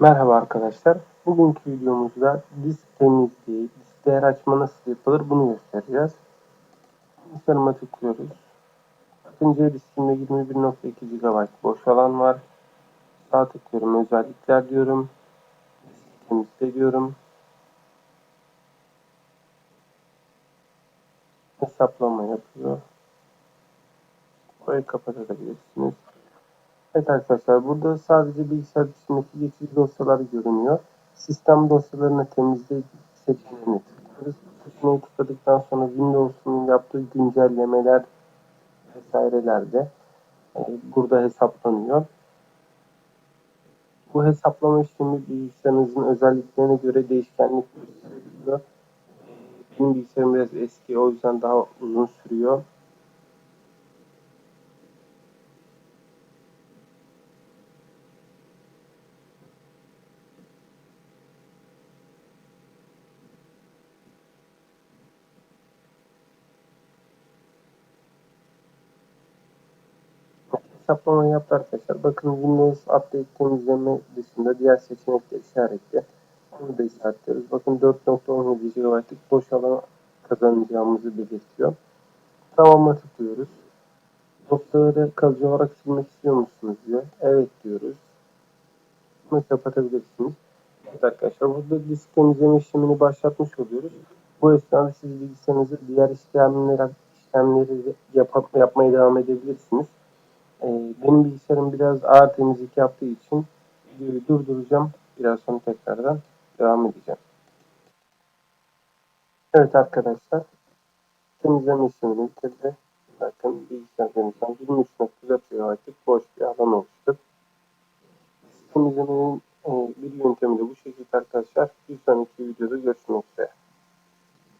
Merhaba arkadaşlar. Bugünkü videomuzda disk temizliği, disk değer açma nasıl yapılır bunu göstereceğiz. Bilgisayarıma tıklıyoruz. Bakınca diskimde 21.2 GB boş alan var. Sağ tıklıyorum özellikler diyorum. Disk temizle diyorum. Hesaplama yapıyor. Burayı kapatabilirsiniz. Evet arkadaşlar burada sadece bilgisayar dışındaki geçici dosyalar görünüyor. Sistem dosyalarını temizle seçeneğini tıklıyoruz. Seçeneği tıkladıktan sonra Windows'un yaptığı güncellemeler vesaireler e, burada hesaplanıyor. Bu hesaplama işlemi bilgisayarınızın özelliklerine göre değişkenlik gösteriyor. Benim bilgisayarım biraz eski o yüzden daha uzun sürüyor. Hesaplama yaptı arkadaşlar. Bakın Windows Update temizleme dışında diğer seçenekler işaretli. Bunu da işaretliyoruz. Bakın 4.17 GB'lık boş alan kazanacağımızı belirtiyor. Tamam'a tıklıyoruz. Noktaları kalıcı olarak silmek istiyor musunuz diyor. Evet diyoruz. Bunu kapatabilirsiniz. Evet arkadaşlar burada disk temizleme işlemini başlatmış oluyoruz. Bu esnada siz bilgisayarınızı diğer işlemleri, işlemleri yap yapmaya devam edebilirsiniz. Ee, benim bilgisayarım biraz ağır temizlik yaptığı için videoyu durduracağım. Biraz sonra tekrardan devam edeceğim. Evet arkadaşlar. Temizleme işlemini bitirdi. Bakın bilgisayarımızdan 23.4 GB'lık boş bir alan oluştu. Temizlemenin e, bir yöntemi de bu şekilde arkadaşlar. Bir sonraki videoda görüşmek üzere.